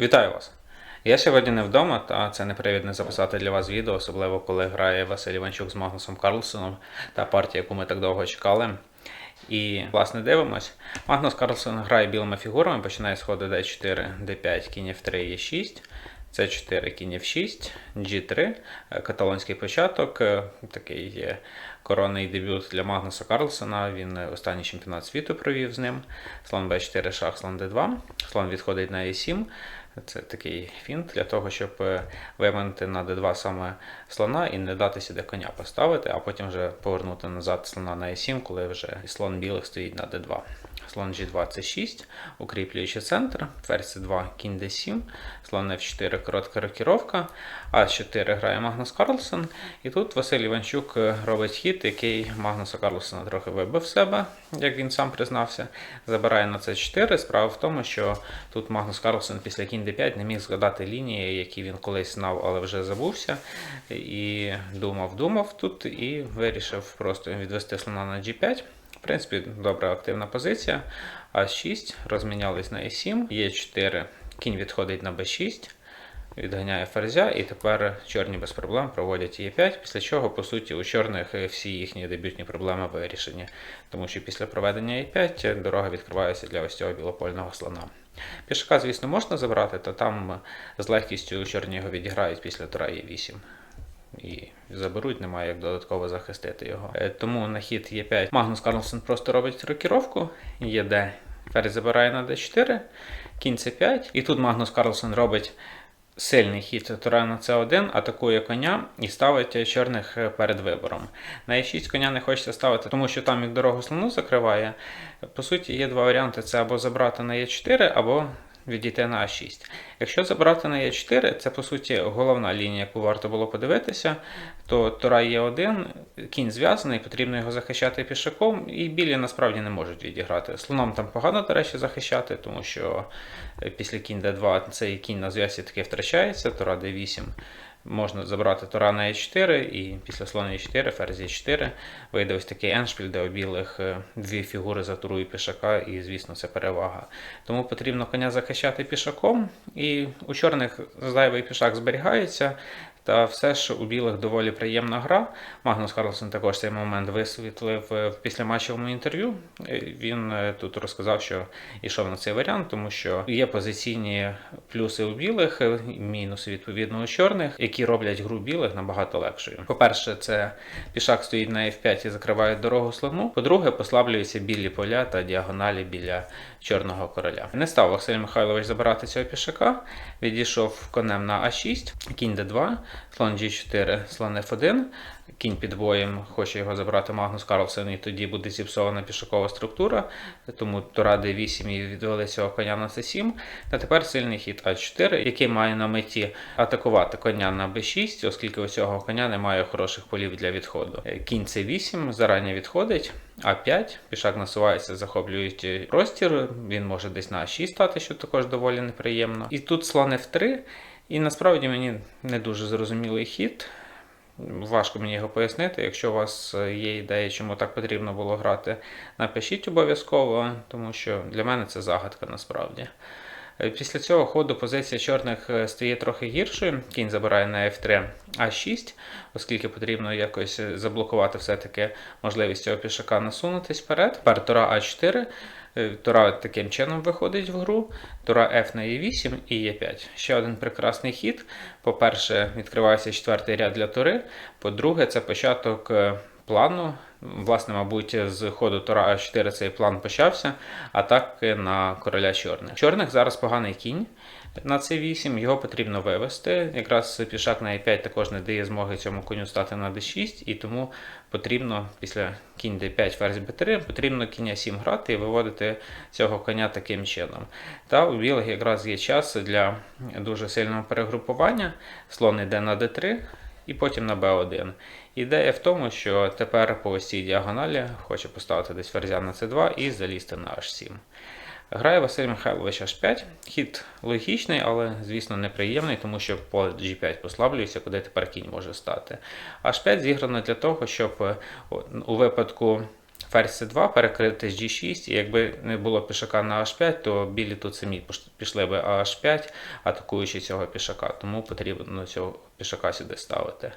Вітаю вас! Я сьогодні не вдома, та це не привід не записати для вас відео, особливо коли грає Василь Іванчук з Магнусом Карлсоном та партія, яку ми так довго чекали. І, власне, дивимось. Магнус Карлсон грає білими фігурами, починає з ходу d4, d5, кінь f3, e6, c4, кінь f6, g3, е, каталонський початок, е, такий є коронний дебют для Магнуса Карлсона. Він останній чемпіонат світу провів з ним. Слон b4, шах, слон d2. Слон відходить на e7. Це такий фінт для того, щоб е, виманити на d2 саме слона і не дати сюди коня поставити, а потім вже повернути назад слона на e7, коли вже слон білих стоїть на d2. Слон G2 це 6, укріплюючи центр, ферзь c2, кінь d7, слон f4, коротка рокіровка, а4 грає Магнус Карлсон. І тут Василь Іванчук е, робить хід, який Магнуса Карлсона трохи вибив себе, як він сам признався. Забирає на c4. Справа в тому, що тут Магнус Карлсон після кінь d5 не міг згадати лінії, які він колись знав, але вже забувся. І думав, думав тут, і вирішив просто відвести слона на g5. В принципі, добра активна позиція. А6 розмінялись на e7, Е4, кінь відходить на b6, відганяє ферзя, і тепер чорні без проблем проводять Е5, після чого, по суті, у чорних всі їхні дебютні проблеми вирішені. Тому що після проведення Е5 дорога відкривається для ось цього білопольного слона. Пішака, звісно, можна забрати, то там з легкістю чорні його відіграють після тура Е8 і заберуть, немає як додатково захистити його. Е, Тому на хід Е5 Магнус Карлсон просто робить рокіровку, ЄД ферзь забирає на d4, кінь c5, і тут Магнус Карлсон робить сильний хід тура на c1, атакує коня і ставить чорних е, перед вибором. На e6 коня не хочеться ставити, тому що там як дорогу слону закриває. По суті, є два варіанти: це або забрати на e4, або відійти на А6. Якщо забрати на Е4, це по суті головна лінія, яку варто було подивитися, то Тура Е1, кінь зв'язаний, потрібно його захищати пішаком, і білі насправді не можуть відіграти. Слоном там погано, до речі, захищати, тому що після кінь Д2 цей кінь на зв'язці таки втрачається, Тора d8. Можна забрати Тора на e4 і після слона e4, ферзь e4 вийде ось такий еншпіль, де у білих е, дві фігури за туру і пішака, і, звісно, це перевага. Тому потрібно коня захищати пішаком, і у чорних зайвий пішак зберігається. Та все ж у білих доволі приємна гра. Магнус Карлсон також цей момент висвітлив в післяматчевому інтерв'ю. Е, Він е, тут розказав, що йшов на цей варіант, тому що є позиційні плюси у білих, е, мінуси відповідно у чорних, які роблять гру білих набагато легшою. По-перше, це пішак стоїть на F5 і закриває дорогу слону. По-друге, послаблюються білі поля та діагоналі біля чорного короля. Не став Василь Михайлович забирати цього пішака, відійшов конем на А6, кінь Д2, слон G4, слон F1, кінь під боєм, хоче його забрати Магнус Карлсон, і тоді буде зіпсована пішакова структура, тому Тура D8 і відвели цього коня на C7. Та тепер сильний хід А4, який має на меті атакувати коня на B6, оскільки у цього коня немає хороших полів для відходу. Кінь C8 зарані відходить, А5, пішак насувається, захоплюють простір, він може десь на А6 стати, що також доволі неприємно. І тут слон F3. І насправді мені не дуже зрозумілий хід. Важко мені його пояснити. Якщо у вас є ідея, чому так потрібно було грати, напишіть обов'язково, тому що для мене це загадка насправді. Після цього ходу позиція чорних стає трохи гіршою. Кінь забирає на F3 А6, оскільки потрібно якось заблокувати все-таки можливість цього пішака насунутись вперед. Тепер Тура А4. Тура таким чином виходить в гру. Тура F на E8 і Е5. Ще один прекрасний хід. По-перше, відкривається четвертий ряд для тури. По-друге, це початок плану. Власне, мабуть, з ходу Тура А4 цей план почався. Атаки на короля чорних. Чорних зараз поганий кінь. На c8 його потрібно вивести. Якраз пішак на e5 також не дає змоги цьому коню стати на d6, і тому потрібно після кінь d5 ферзь b3 потрібно кінь 7 грати і виводити цього коня таким чином. Та у білих якраз є час для дуже сильного перегрупування. Слон йде на d3 і потім на b1. Ідея в тому, що тепер по ось цій діагоналі хоче поставити десь ферзя на c2 і залізти на h7. Грає Василь Михайлович H5. Хід логічний, але, звісно, неприємний, тому що по G5 послаблюється, куди тепер кінь може стати. H5 зіграно для того, щоб у випадку ферзь c2 перекрити з g6, і якби не було пішака на h5, то білі тут самі пішли би h5, атакуючи цього пішака. Тому потрібно цього пішака сюди ставити.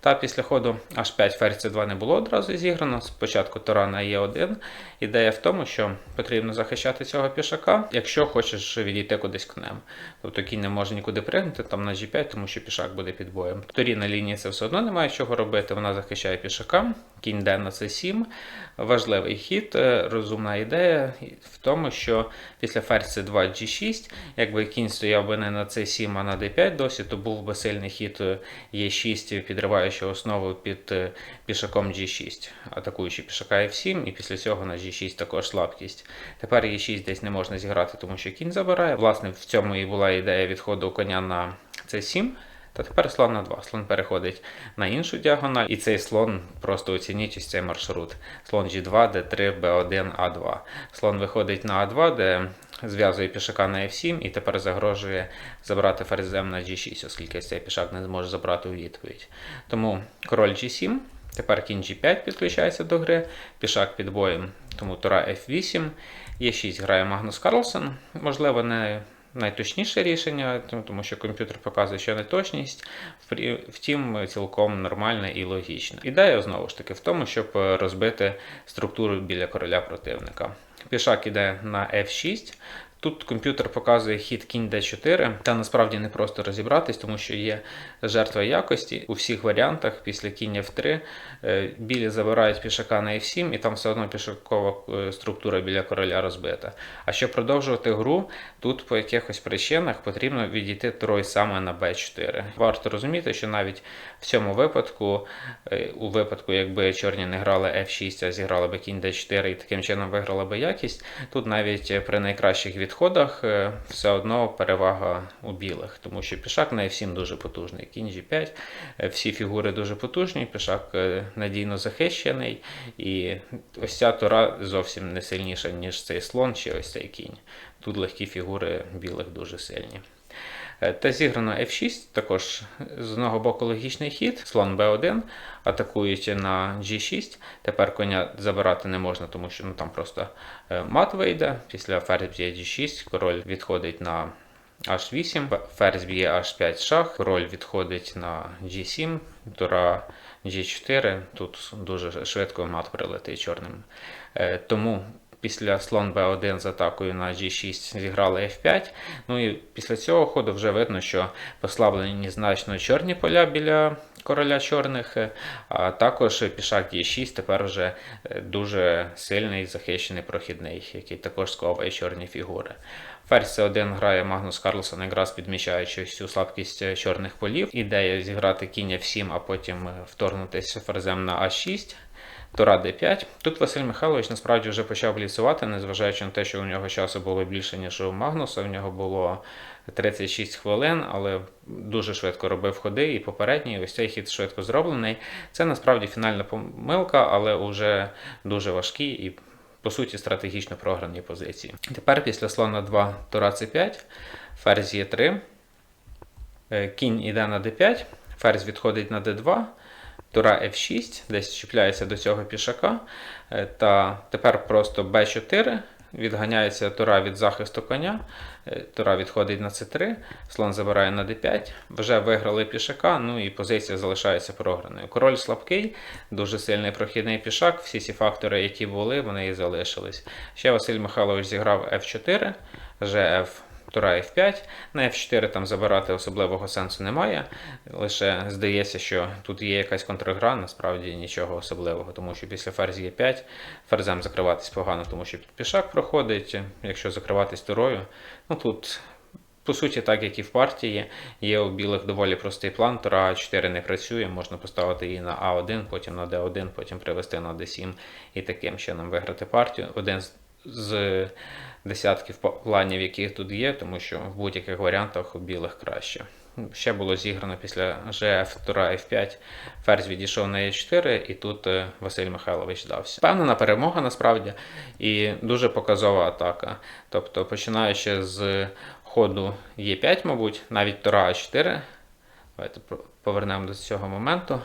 Та після ходу h5 ферзь c2 не було одразу зіграно. Спочатку Тора на e1. Ідея в тому, що потрібно захищати цього пішака, якщо хочеш відійти кудись конем. Тобто кінь не може нікуди пригнути там на g5, тому що пішак буде під боєм. Торі на лінії це все одно немає чого робити. Вона захищає пішака. Кінь йде на c7. Важливий хід, е, розумна ідея в тому, що після ферзь c2 g6, якби кінь стояв би не на c7, а на d5 досі, то був би сильний хід е, e6, підриваючи основу під е, пішаком g6, атакуючи пішака f7, і після цього на g6 також слабкість. Тепер e6 десь не можна зіграти, тому що кінь забирає. Власне, в цьому і була ідея відходу коня на c7. Та тепер слон на 2. Слон переходить на іншу діагональ, і цей слон просто оцініть ось цей маршрут. Слон G2, D3, B1, A2. Слон виходить на А2, де зв'язує пішака на F7 і тепер загрожує забрати ферзем на G6, оскільки цей пішак не зможе забрати у відповідь. Тому король G7. Тепер кінь G5 підключається до гри, пішак під боєм, тому тура F8. Е6 грає Магнус Карлсон. Можливо, не найточніше рішення, тому- що комп'ютер показує, що неточність, втім, цілком нормальне і логічне. Ідея знову ж таки в тому, щоб розбити структуру біля короля противника. Пішак іде на F6. Тут комп'ютер показує хід кінь d4, та насправді не просто розібратись, тому що є жертва якості. У всіх варіантах після кінь f3 е, білі забирають пішака на f7, і там все одно пішакова е, структура біля короля розбита. А щоб продовжувати гру, тут по якихось причинах потрібно відійти трой саме на b4. Варто розуміти, що навіть в цьому випадку, е, у випадку, якби чорні не грали f6, а зіграли би кінь d4 і таким чином виграли би якість, тут навіть при найкращих відходах е, все одно перевага у білих, тому що пішак на f7 дуже потужний. Кінь g5, е, всі фігури дуже потужні, пішак е, надійно захищений, і ось ця тура зовсім не сильніша, ніж цей слон чи ось цей кінь. Тут легкі фігури білих дуже сильні. Е, Та зіграно F6, також з одного боку логічний хід, слон B1, атакуючи на G6. Тепер коня забирати не можна, тому що ну, там просто е, мат вийде. Після ферзь б'є G6, король відходить на H8, ферзь б'є H5 шах, король відходить на G7, тура G4. Тут дуже швидко мат прилетить чорним. Е, Тому після слон b1 з атакою на g6 зіграли f5. Ну і після цього ходу вже видно, що послаблені значно чорні поля біля короля чорних, е, а також пішак e6 тепер вже е, дуже сильний захищений прохідний, який також сковує чорні фігури. Ферзь C1 грає Магнус Карлсон, якраз підмічаючи всю слабкість е, чорних полів. Ідея зіграти кінь f7, а потім вторгнутися ферзем на a6. Тура d5. Тут Василь Михайлович насправді вже почав лісувати, незважаючи на те, що у нього часу було більше, ніж у Магнуса. У нього було 36 хвилин, але дуже швидко робив ходи і попередній. Ось цей хід швидко зроблений. Це насправді фінальна помилка, але вже дуже важкі і, по суті, стратегічно програні позиції. Тепер після слона 2 тура c5, ферзь e3, е, кінь іде на d5, ферзь відходить на d2. Тура F6, десь чіпляється до цього пішака. Е, Та тепер просто B4, відганяється тура від захисту коня. Е, Тура відходить на C3, слон забирає на D5. Вже виграли пішака, ну і позиція залишається програною. Король слабкий, дуже сильний прохідний пішак. Всі ці фактори, які були, вони і залишились. Ще Василь Михайлович зіграв F4, GF Тура F5. На F4 там забирати особливого сенсу немає. Лише здається, що тут є якась контргра, насправді нічого особливого, тому що після ферзь Е5 ферзем закриватись погано, тому що пішак проходить. Якщо закриватись турою, ну тут. По суті, так як і в партії, є у білих доволі простий план. Тура А4 не працює, можна поставити її на А1, потім на Д1, потім привести на Д7 і таким чином виграти партію. Один з, десятків планів, які тут є, тому що в будь-яких варіантах у білих краще. Ще було зіграно після ЖФ Тура F5, ферзь відійшов на Е4, і тут е, Василь Михайлович дався. Впевнена перемога насправді і дуже показова атака. Тобто, починаючи з ходу Е5, мабуть, навіть Тура А4. Давайте повернемо до цього моменту.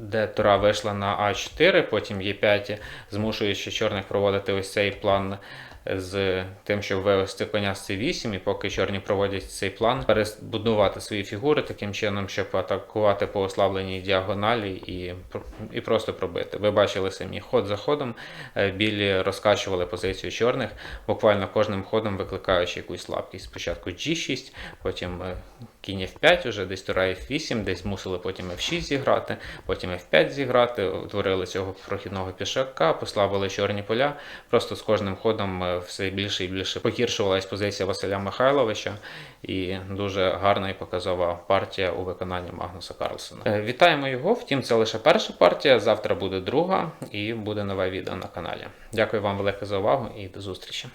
Де Тура вийшла на А4, потім Е5, змушуючи чорних проводити ось цей план з тим, щоб вивести коня з С8, і поки чорні проводять цей план, перебудувати свої фігури таким чином, щоб атакувати по ослабленій діагоналі і, і просто пробити. Ви бачили самі ход за ходом, е, білі розкачували позицію чорних, буквально кожним ходом викликаючи якусь слабкість. Спочатку G6, потім е, кінь F5, уже десь тура F8, десь мусили потім F6 зіграти, потім F5 зіграти, утворили цього прохідного пішака, послабили чорні поля. Просто з кожним ходом е, все більше і більше погіршувалась позиція Василя Михайловича, і дуже гарна і показова партія у виконанні Магнуса Карлсона. Е, Вітаємо його. Втім, це лише перша партія. Завтра буде друга і буде нове відео на каналі. Дякую вам велике за увагу і до зустрічі.